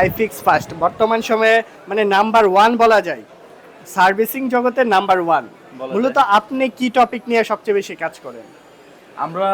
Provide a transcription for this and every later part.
IFix first বর্তমান সময়ে মানে নাম্বার ওয়ান বলা যায়। সার্ভিসিং জগতে নাম্বার ওয়ান মূলত আপনি কি টপিক নিয়ে সবচেয়ে বেশি কাজ করেন? আমরা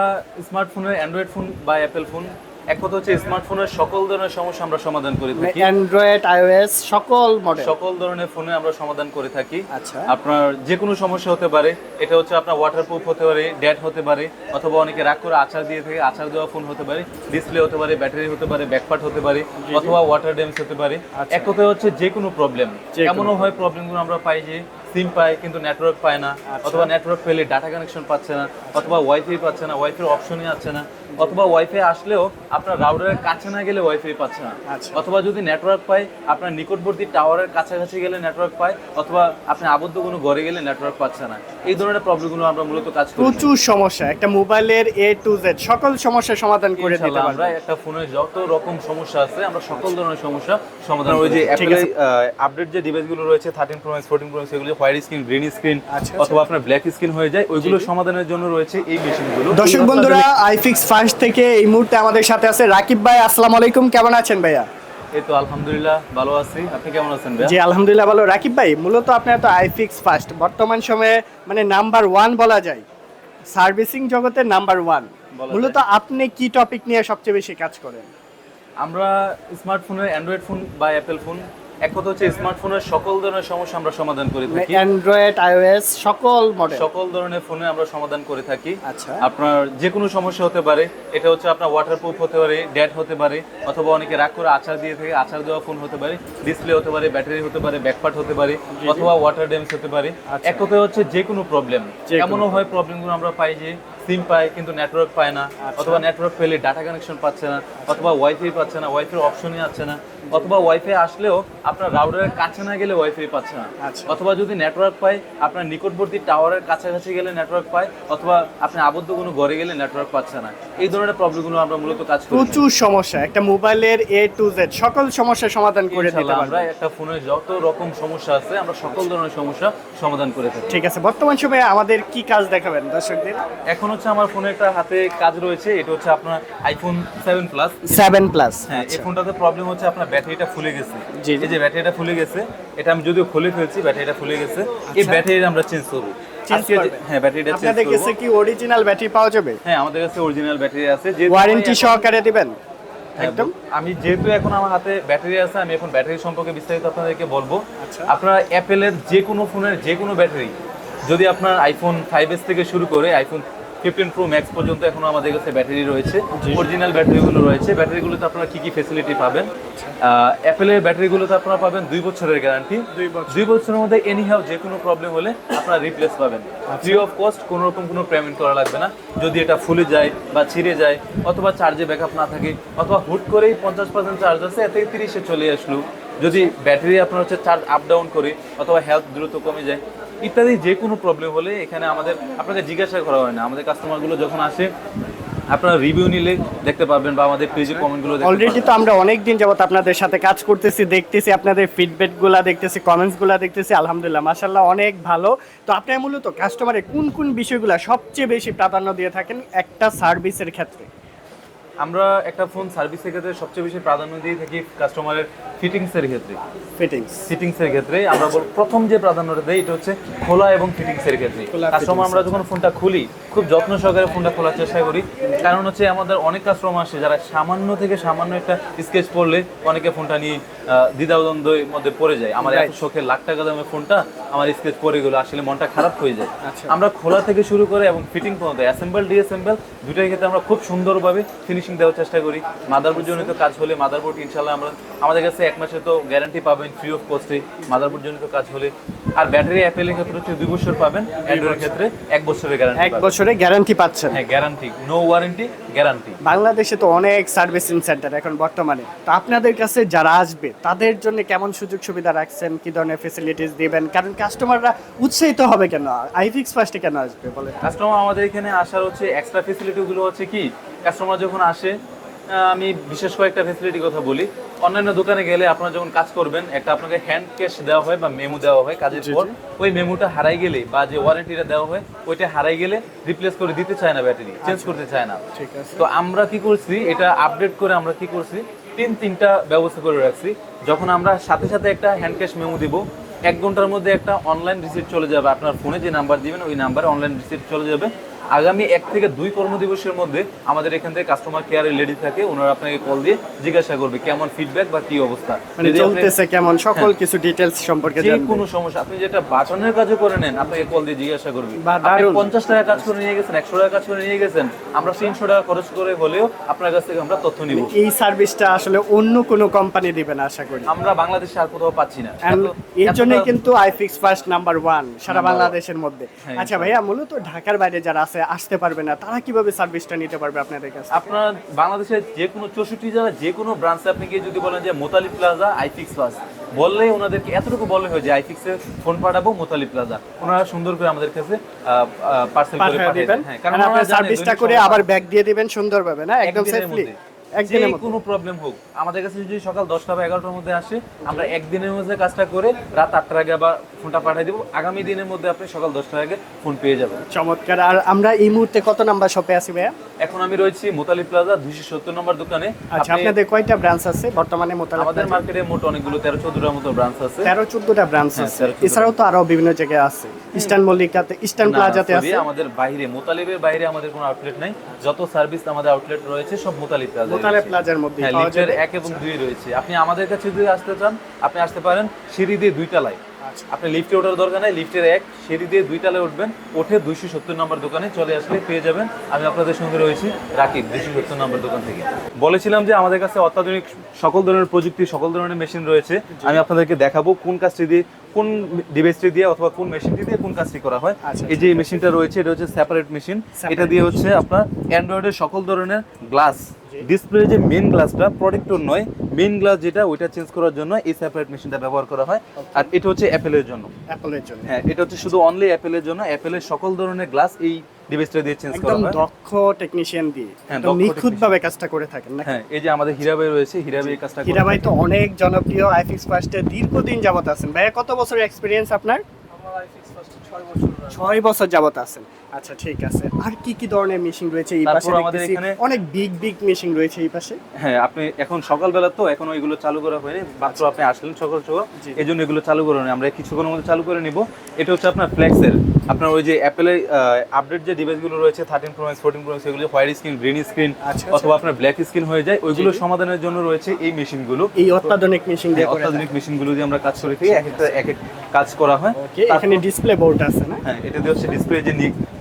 স্মার্টফোনের অ্যান্ড্রয়েড ফোন বা অ্যাপেল ফোন এক কথা হচ্ছে স্মার্টফোনের সকল ধরনের সমস্যা আমরা সমাধান করে থাকি। অ্যান্ড্রয়েড আইওএস সকল মডেল সকল ধরনের ফোনে আমরা সমাধান করে থাকি। আচ্ছা। আপনার যে কোনো সমস্যা হতে পারে এটা হচ্ছে আপনার ওয়াটারপ্রুফ হতে পারে ড্যাট হতে পারে অথবা অনেকে রাগ করে আচার দিয়ে থাকে আচার দেওয়া ফোন হতে পারে ডিসপ্লে হতে পারে ব্যাটারি হতে পারে ব্যাকপার্ট হতে পারে অথবা ওয়াটার ড্যামেজ হতে পারে। আচ্ছা। এক কথা হচ্ছে যে কোনো প্রবলেম এমনও হয় প্রবলেমগুলো আমরা পাই যে সিম পায় কিন্তু নেটওয়ার্ক পায় না আচ্ছা। অথবা নেটওয়ার্ক পেলে ডাটা কানেকশন পাচ্ছে না অথবা ওয়াইফাই পাচ্ছে না ওয়াইফাই অপশনই আছে না অথবা ওয়াইফাই আসলেও আপনার রাউটারের কাছে না গেলে ওয়াইফাই পাচ্ছে না আচ্ছা। অথবা যদি নেটওয়ার্ক পায় আপনার নিকটবর্তী টাওয়ারের কাছাকাছি গেলে নেটওয়ার্ক পায় অথবা আপনি আবদ্ধ কোনো ঘরে গেলে নেটওয়ার্ক পাচ্ছে না এই ধরনের প্রবলেমগুলো আমরা মূলত কাজ করি প্রচুর সমস্যা একটা মোবাইলের এ টু জেড সকল সমস্যার সমাধান করে দিতে আমরা একটা ফোনের যত রকম সমস্যা আছে আমরা সকল ধরনের সমস্যা সমাধান ওই যে অ্যাপেলের। আপডেট যে ডিভাইসগুলো রয়েছে thirteen pro max fourteen pro max এগুলো হোয়াইট স্ক্রিন গ্রিন স্ক্রিন অথবা আপনার ব্ল্যাক স্ক্রিন হয়ে যায় ওইগুলো সমাধানের জন্য রয়েছে এই মেশিনগুলো। দর্শক বন্ধুরা আইফিক্স ফার্স্ট থেকে এই মুহূর্তে আমাদের সাথে আছে রাকিব ভাই আসসালামু আলাইকুম কেমন আছেন ভাইয়া? এই তো আলহামদুলিল্লাহ ভালো আছি। আপনি কেমন আছেন ভাইয়া? জি আলহামদুলিল্লাহ ভালো। রাকিব ভাই মূলত আপনার তো আইফিক্স ফার্স্ট বর্তমান সময়ে মানে নাম্বার ওয়ান বলা যায়। সার্ভিসিং জগতে নাম্বার ওয়ান মূলত আপনি কি টপিক নিয়ে সবচেয়ে বেশি কাজ করেন? আমরা স্মার্টফোনের অ্যান্ড্রয়েড ফোন বা অ্যাপেল ফোন এক কথা হচ্ছে স্মার্টফোনের সকল ধরনের সমস্যা আমরা সমাধান করে থাকি। অ্যান্ড্রয়েড আইওএস সকল মডেল সকল ধরনের ফোনে আমরা সমাধান করে থাকি। আচ্ছা। আপনার যে কোনো সমস্যা হতে পারে এটা হচ্ছে আপনার ওয়াটারপ্রুফ হতে পারে ড্যাট হতে পারে অথবা অনেকে রাগ করে আচার দিয়ে থাকে আচার দেওয়া ফোন হতে পারে ডিসপ্লে হতে পারে ব্যাটারি হতে পারে ব্যাকপার্ট হতে পারে অথবা ওয়াটার ড্যামেজ হতে পারে। আচ্ছা। এক কথা হচ্ছে যে কোনো প্রবলেম এমনও হয় প্রবলেমগুলো আমরা পাই যে সিম পায় কিন্তু নেটওয়ার্ক পায় না। আচ্ছা। অথবা নেটওয়ার্ক পেলে ডাটা কানেকশন পাচ্ছে না অথবা ওয়াইফাই পাচ্ছে না ওয়াইফাই অপশনই আছে না। অথবা ওয়াইফাই আসলেও আপনার রাউটারের কাছে না গেলে ওয়াইফাই পাচ্ছে না। আচ্ছা। অথবা যদি নেটওয়ার্ক পায় আপনার নিকটবর্তী টাওয়ারের কাছাকাছি গেলে নেটওয়ার্ক পায় অথবা আপনি আবদ্ধ কোনো ঘরে গেলে নেটওয়ার্ক পাচ্ছে না। এই ধরনের প্রবলেমগুলো আমরা মূলত কাজ করি প্রচুর সমস্যা। একটা মোবাইলের এ টু জেড সকল সমস্যার সমাধান করে দিতে ইনশাআল্লাহ আমরা একটা ফোনের যত রকম সমস্যা আছে আমরা সকল ধরনের সমস্যা সমাধান করে থাকি। ঠিক আছে বর্তমান সময়ে আমাদের কি কাজ দেখাবেন দর্শকদের? এখন হচ্ছে আমার ফোনে একটা হাতে কাজ রয়েছে এটা হচ্ছে আপনার iPhone seven plus seven plus হ্যাঁ এই ফোনটাতে প্রবলেম হচ্ছে আপনার ব্যাটারিটা ফুলে গেছে। আচ্ছা। জি, যে ব্যাটারিটা ফুলে গেছে এটা আমি যদিও খুলে ফেলছি ব্যাটারিটা ফুলে গেছে। এই আচ্ছা। ব্যাটারি আমরা চেঞ্জ করব। হ্যাঁ ব্যাটারিটা চেঞ্জ আপনাদের করব। কাছে কি অরিজিনাল ব্যাটারি পাওয়া যাবে? হ্যাঁ আমাদের কাছে অরিজিনাল ব্যাটারি আছে। যে ওয়ারেন্টি সহকারে দিবেন? একদম? আমি যেহেতু এখন আমার হাতে ব্যাটারি আছে আমি এখন ব্যাটারি সম্পর্কে বিস্তারিত আপনাদেরকে বলব। আচ্ছা। আপনার অ্যাপেলের যে কোনো ফোনের যে কোনো ব্যাটারি যদি আপনার আইফোন ফাইভ এস থেকে শুরু করে আইফোন ফিফটিন প্রো ম্যাক্স পর্যন্ত এখন আমাদের কাছে ব্যাটারি রয়েছে। অরিজিনাল ব্যাটারিগুলো রয়েছে। ব্যাটারিগুলোতে আপনারা কি কি ফেসিলিটি পাবেন? অ্যাপেলের ব্যাটারিগুলোতে আপনারা পাবেন দুই বছরের গ্যারান্টি দুই বছরের মধ্যে এনি হাউ যে কোনো প্রবলেম হলে আপনারা রিপ্লেস পাবেন। আচ্ছা। ফ্রি অফ কস্ট কোনো রকম কোনো পেমেন্ট করা লাগবে না। যদি এটা ফুলে যায় বা ছিঁড়ে যায় অথবা চার্জে ব্যাকআপ না থাকে অথবা হুট করেই পঞ্চাশ পার্সেন্ট চার্জ আছে এতে তিরিশে চলে আসলো। যদি ব্যাটারি আপনার হচ্ছে চার্জ আপ ডাউন করে অথবা হেলথ দ্রুত কমে যায় ইত্যাদি যে কোনো প্রবলেম হলে এখানে আমাদের আপনাকে জিজ্ঞাসা করা হয় না। আমাদের কাস্টমারগুলো যখন আসে আপনারা রিভিউ নিলে দেখতে পাবেন বা আমাদের পেজে কমেন্টগুলো অলরেডি তো আমরা অনেক দিন যাবত আপনাদের সাথে কাজ করতেছি দেখতেছি আপনাদের ফিডব্যাকগুলা দেখতেছি কমেন্টসগুলা দেখতেছি আলহামদুলিল্লাহ মাশাল্লাহ অনেক ভালো। তো আপনি মূলত কাস্টমারের কোন কোন বিষয়গুলো সবচেয়ে বেশি প্রাধান্য দিয়ে থাকেন একটা সার্ভিসের ক্ষেত্রে? আমরা একটা ফোন সার্ভিসের ক্ষেত্রে সবচেয়ে বেশি প্রাধান্য দিয়ে থাকি কাস্টমারের ফিটিংস এর ক্ষেত্রে। ফিটিংস ফিটিংসের ক্ষেত্রে আমরা প্রথম যে প্রাধান্যটা দেই এটা হচ্ছে খোলা এবং ফিটিংস এর ক্ষেত্রে। কাস্টমার আমরা যখন ফোনটা খুলি খুব যত্ন সহকারে ফোনটা খোলার চেষ্টা করি। কারণ হচ্ছে আমাদের অনেক কাস্টমার আসে যারা সামান্য থেকে সামান্য একটা স্কেচ পড়লে অনেকে ফোনটা নিয়ে দ্বিধাদ্বন্দ্বের মধ্যে পড়ে যায়। আমার এত. শখের লাখ টাকা দামের ফোনটা আমার স্কেচ পড়ে গেলো আসলে মনটা খারাপ হয়ে যায়। আচ্ছা। আমরা খোলা থেকে শুরু করে এবং ফিটিং পর্যন্ত অ্যাসেম্বল ডিঅ্যাসেম্বল দুটোই ক্ষেত্রে আমরা খুব সুন্দরভাবে ফিনিশিং দেওয়ার চেষ্টা করি। মাদারবোর্ড জনিত কাজ হলে মাদারবোর্ড ইনশাল্লাহ আমরা আমাদের কাছে এক মাসে তো গ্যারান্টি পাবেন ফ্রি অফ কস্টে মাদারবোর্ড জনিত কাজ হলে আর ব্যাটারি অ্যাপেলের ক্ষেত্রে হচ্ছে দুই বছর পাবেন অ্যান্ড্রয়েডের ক্ষেত্রে এক বছরের গ্যারান্টি এক বছরে গ্যারান্টি পাচ্ছেন। হ্যাঁ গ্যারান্টি নো ওয়ারেন্টি গ্যারান্টি বাংলাদেশে তো অনেক সার্ভিসিং সেন্টার এখন বর্তমানে। তো আপনাদের কাছে যারা আসবে তাদের জন্য কেমন সুযোগ সুবিধা রাখছেন? কি ধরনের ফেসিলিটিস দিবেন? কারণ কাস্টমাররা উৎসাহিত হবে কেন? আইফিক্স ফার্স্টে কেন আসবে বলে কাস্টমার আমাদের এখানে আসার হচ্ছে এক্সট্রা ফেসিলিটিগুলো হচ্ছে কি? কাস্টমার যখন আসে আমি বিশেষ কয়েকটা ফেসিলিটির কথা বলি। অন্যান্য দোকানে গেলে আপনারা যখন কাজ করবেন একটা আপনাকে হ্যান্ড ক্যাশ দেওয়া হয় বা মেমো দেওয়া হয় কাজের পর। ওই মেমোটা হারাই গেলে বা যে ওয়ারেন্টিটা দেওয়া হয় ওইটা হারাই গেলে রিপ্লেস করে দিতে চায় না ব্যাটারি চেঞ্জ করতে চায় না। ঠিক আছে। তো আমরা কি করছি এটা আপডেট করে আমরা কি করছি তিন তিনটা ব্যবস্থা করে রাখছি। যখন আমরা সাথে সাথে একটা হ্যান্ড ক্যাশ মেমো দিব এক ঘণ্টার মধ্যে একটা অনলাইন রিসিপ্ট চলে যাবে। আপনার ফোনে যে নাম্বার দিবেন ওই নাম্বারে অনলাইন রিসিপ্ট চলে যাবে। আগামী এক থেকে দুই কর্মদিবসের মধ্যে আমাদের এখান থেকে কাস্টমার কেয়ারে লেডি থাকে ওনারা আপনাকে কল দিয়ে জিজ্ঞাসা করবে কেমন ফিডব্যাক বা কি অবস্থা। মানে চলতেছে কেমন? সকল কিছু ডিটেলস সম্পর্কে যে কোনো সমস্যা আপনি যেটা বাটনের কাজও করে নেন আপনাকে কল দিয়ে জিজ্ঞাসা করবে। আপনি পঞ্চাশ টাকা কাজ করে নিয়ে গেছেন একশো টাকা কাজ করে নিয়ে গেছেন আমরা তিনশো টাকা খরচ করে হলেও আপনার কাছ থেকে আমরা তথ্য নিব। এই সার্ভিসটা আসলে অন্য কোনো কোম্পানি দিবে না আশা করি। আমরা বাংলাদেশে আর কোথাও পাচ্ছি না। এর জন্যই কিন্তু আইফিক্স ফার্স্ট নাম্বার ওয়ান সারা বাংলাদেশের মধ্যে। হ্যাঁ, আচ্ছা ভাইয়া মূলত ঢাকার বাইরে যারা আছে আসতে পারবে না তারা কীভাবে সার্ভিসটা নিতে পারবে আপনাদের কাছে? আপনার বাংলাদেশের যে কোনো চৌষট্টি জেলা যে কোনো ব্রাঞ্চে আপনি গিয়ে যদি বলেন যে মোতালি প্লাজা আইফিক্স প্লাস বললেই ওনাদেরকে এতটুকু বলে হয় যে আইফিক্সে ফোন পাঠাবো মোতালি প্লাজা ওনারা সুন্দর করে আমাদের কাছে পার্সেল করে পাঠিয়ে দেবেন। দেন। হ্যাঁ কারণ আপনারা সার্ভিসটা করে আবার ব্যাগ দিয়ে দিবেন সুন্দরভাবে না? একদম সেফলি যে কোনো প্রবলেম হোক আমাদের কাছে যদি সকাল দশটা বা এগারোটার মধ্যে আসে আমরা একদিনের মধ্যে কাজটা করে রাত আটটার আগে আবার ফোনটা পাঠিয়ে দিব। আগামী দিনের মধ্যে আপনি সকাল দশটার আগে ফোন পেয়ে যাবেন। চমৎকার। আর আমরা এই মুহূর্তে কত নাম্বার শপে আছি ভাইয়া? এখন আমি রয়েছি মোতালি প্লাজা দুইশো সত্তর নম্বর দোকানে। আচ্ছা আপনাদের কয়টা ব্রাঞ্চ আছে? বর্তমানে মোতালেব আমাদের মার্কেটে মোট অনেকগুলো তেরো চোদ্দটার মতো ব্রাঞ্চ আছে। তেরো চোদ্দটা ব্রাঞ্চ হ্যাঁ, আছে। এছাড়াও তো আরও বিভিন্ন জায়গায় আছে। ইস্টার্ন মল্লিকাতে ইস্টার্ন প্লাজাতে আছে। আমাদের বাইরে মোতালিবের বাইরে আমাদের কোনো আউটলেট নাই। যত সার্ভিস আমাদের আউটলেট রয়েছে সব মোতালিব প্লাজা প্লাজার মধ্যে হ্যাঁ লিফটের এক এবং দুই রয়েছে। আপনি আমাদের কাছে যদি আসতে চান আপনি আসতে পারেন সিঁড়ি দিয়ে দুই তলায়। আচ্ছা। আপনি লিফটে ওঠার দরকার নাই লিফটের এক সিঁড়ি দিয়ে দুই তলায় উঠবেন উঠে দুইশো সত্তর নম্বর দোকানে চলে আসলে পেয়ে যাবেন। আমি আপনাদের সঙ্গে রয়েছি রাকিব দুইশো সত্তর নম্বর দোকান থেকে। বলেছিলাম যে আমাদের কাছে অত্যাধুনিক সকল ধরনের প্রযুক্তি সকল ধরনের মেশিন রয়েছে। আমি আপনাদেরকে দেখাবো কোন কাজটি দিয়ে কোন ডিভাইসটি দিয়ে অথবা কোন মেশিনটি দিয়ে কোন কাজটি করা হয়। আচ্ছা, এই যে মেশিনটা রয়েছে এটা হচ্ছে সেপারেট মেশিন এটা দিয়ে হচ্ছে আপনার অ্যান্ড্রয়েডের সকল ধরনের গ্লাস ডিসপ্লে যে মেইন গ্লাসটা প্রোটেক্টর নয় মেইন গ্লাস যেটা ওইটা চেঞ্জ করার জন্য এই সেপারেট মেশিনটা ব্যবহার করা হয়। আর এটা হচ্ছে অ্যাপেলের জন্য। অ্যাপলের জন্য। হ্যাঁ এটা হচ্ছে শুধু অনলি অ্যাপেলের জন্য। অ্যাপেলের সকল ধরনের গ্লাস এই ডিভাইসটা দিয়ে চেঞ্জ করা হয় একদম হয়। দক্ষ টেকনিশিয়ান দিয়ে। একদম দক্ষ নিখুঁত ভাবে কাজটা করে থাকেন না হ্যাঁ এই যে আমাদের হীরাবাই রয়েছে হীরাবাই এই কাজটা হীরা ভাই তো অনেক জনপ্রিয় আইফিক্স ফার্স্টে দীর্ঘদিন যাবত আছেন। ভাইয়া কত বছরের এক্সপেরিয়েন্স আপনার? ছয় বছর যাবত আছেন। আচ্ছা ঠিক আছে। আর কি কি ধরনের মেশিন রয়েছে এই পাশে আমাদের এখানে- অনেক বিগ বিগ মেশিন রয়েছে এই পাশে। হ্যাঁ আপনি এখন সকালবেলা তো এখন ওইগুলো চালু করা হয়নি। মাত্র আপনি আসলেন সকাল সকাল। এই জন্য এগুলো চালু করে আমরা কিছুক্ষণের মধ্যে চালু করে নিব। এটা হচ্ছে আপনার আপনার ওই যে অ্যাপেলের আপডেট যে ডিভাইসগুলো রয়েছে thirteen pro max fourteen pro max এগুলো হোয়াইট স্ক্রিন গ্রিন স্ক্রিন অথবা আপনার ব্ল্যাক স্ক্রিন হয়ে যায় ওইগুলো সমাধানের জন্য রয়েছে এই মেশিনগুলো এই অত্যাধুনিক মেশিন অত্যাধুনিক মেশিনগুলো দিয়ে আমরা কাজ করে থাকি এক একটা এক এক কাজ করা হয়। এখানে ডিসপ্লে বোর্ড আছে না? হ্যাঁ এটা দিয়ে হচ্ছে ডিসপ্লে যে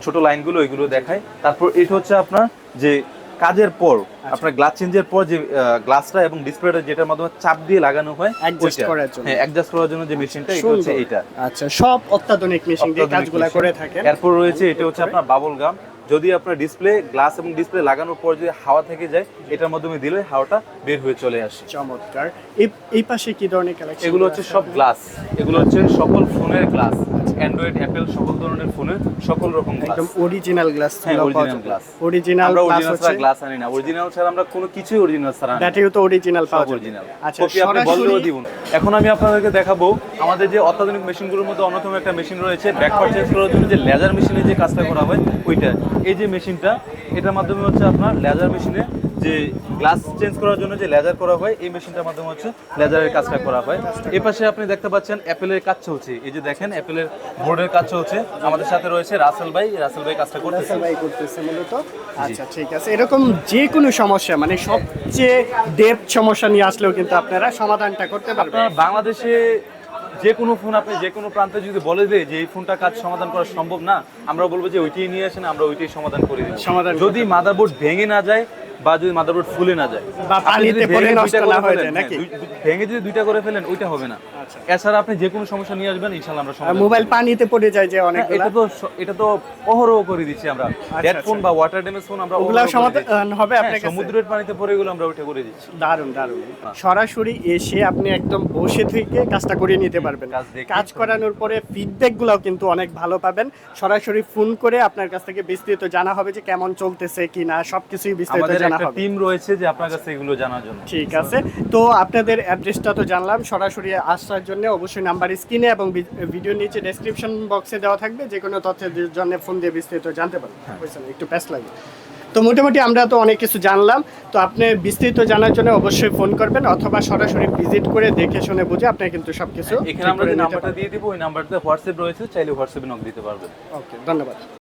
ছোট লাইনগুলো ওইগুলো দেখায়। তারপর এটা হচ্ছে আপনার যে কাজের পর আচ্ছা। আপনার গ্লাস চেঞ্জের পর যে গ্লাসটা এবং ডিসপ্লেটা যেটার মাধ্যমে চাপ দিয়ে লাগানো হয় অ্যাডজাস্ট। করার জন্য। হ্যাঁ অ্যাডজাস্ট করার জন্য যে মেশিনটা এটা হচ্ছে এটা আচ্ছা সব অত্যাধুনিক মেশিন দিয়ে কাজগুলো করে থাকে এরপর রয়েছে এটা হচ্ছে আপনার বাবল গাম যদি আপনার ডিসপ্লে গ্লাস এবং ডিসপ্লে লাগানোর পর যদি হাওয়া থেকে যায় এটার মাধ্যমে দিলে হাওয়াটা বের হয়ে চলে আসে। চমৎকার। এই এই পাশে কি ধরনের কালেকশন এগুলো হচ্ছে সব গ্লাস এগুলো হচ্ছে সকল ফোনের গ্লাস অ্যান্ড্রয়েড অ্যাপেল সকল ধরনের ফোনের সকল রকম একদম অরিজিনাল গ্লাস হ্যাঁ, original glass। অরিজিনাল আমরা গ্লাস অরিজিনাল ছাড়া গ্লাস আনি না। অরিজিনাল ছাড়া আমরা কোনো কিছুই অরিজিনাল ছাড়া। ব্যাটারিও তো অরিজিনাল পাওয়া অরিজিনাল আচ্ছা কপি আপনি বললেও সরাসরি দিব এখন আমি আপনাদেরকে দেখাবো আমাদের যে অত্যাধুনিক মেশিনগুলোর মধ্যে অন্যতম একটা মেশিন রয়েছে ব্যাক পারচেজ করার জন্য যে লেজার মেশিনে যে কাজটা করা হয় ওইটা। এই যে মেশিনটা এটার মাধ্যমে হচ্ছে আপনার লেজার মেশিনে যে গ্লাস চেঞ্জ করার জন্য যে লেজার করা হয় এই মেশিনটার মাধ্যমে হচ্ছে লেজারের কাজটা করা হয়। এই পাশে আপনি দেখতে পাচ্ছেন অ্যাপেলের কাজ চলছে। এই যে দেখেন অ্যাপেলের বোর্ডের কাজ চলছে। আমাদের সাথে রয়েছে রাসেল ভাই। রাসেল ভাই কাজটা করতেছে। সার্ভাই করতেছে মূলত। আচ্ছা ঠিক আছে। এরকম যে কোনো সমস্যা মানে সবচেয়ে ডেপ সমস্যা নিয়ে আসলেও কিন্তু আপনারা সমাধানটা করতে পারবেন। আপনার বাংলাদেশে যে কোনো ফোন আপনি যে কোনো প্রান্তে যদি বলে দেয় যে এই ফোনটা কাজ সমাধান করা সম্ভব না আমরা বলব যে ওইটাই নিয়ে আসেন আমরা ওইটাই সমাধান করে দিই। সমাধান যদি মাদারবোর্ড ভেঙে না যায় বা যদি মাদারবোর্ড ফুলে না যায়। ভেঙে করে হয়ে ভেঙে যদি দুইটা করে ফেলেন ওইটা হবে না। আচ্ছা। এছাড়া আপনি যে কোনো সমস্যা নিয়ে আসবেন ইনশাল্লাহ আমরা মোবাইল পানিতে পড়ে যায় যে হ্যাঁ, অনেকগুলো। এটা তো এটা তো অহরহ করে দিচ্ছি আমরা। ডেড ফোন আচ্ছা। বা ওয়াটার ড্যামেজ ফোন আমরা ওগুলা করে সমাধান হবে হ্যাঁ, আপনার সমুদ্রের পানিতে পড়ে এগুলো আমরা ওইটা করে দিচ্ছি। দারুণ দারুণ। সরাসরি এসে আপনি একদম বসে থেকে কাজটা করিয়ে নিতে পারবেন। কাজ করানোর পরে ফিডব্যাক গুলাও কিন্তু অনেক ভালো পাবেন। সরাসরি ফোন করে আপনার কাছ থেকে বিস্তারিত জানা হবে যে কেমন চলতেছে কি না সবকিছুই বিস্তারিত জানা হবে। টিম রয়েছে যে আপনার কাছে এগুলো জানার জন্য। ঠিক আছে। তো আপনাদের অ্যাড্রেসটা তো জানলাম সরাসরি আসার জন্য অবশ্যই নাম্বার স্ক্রিনে এবং ভিডিও নিচে ডেসক্রিপশন বক্সে দেওয়া থাকবে যে কোনো তথ্যের জন্য ফোন দিয়ে বিস্তারিত জানতে পারবেন। হ্যাঁ। একটু প্যাস লাগবে। তো মোটামুটি আমরা তো অনেক কিছু জানলাম তো আপনি বিস্তারিত জানার জন্য অবশ্যই ফোন করবেন অথবা সরাসরি ভিজিট করে দেখে শুনে বুঝে আপনি কিন্তু সব কিছু এখানে আমরা যে নাম্বারটা দিয়ে দিব ওই নাম্বারটাতে হোয়াটসঅ্যাপ রয়েছে চাইলে হোয়াটসঅ্যাপে নক দিতে পারবেন। ওকে ধন্যবাদ।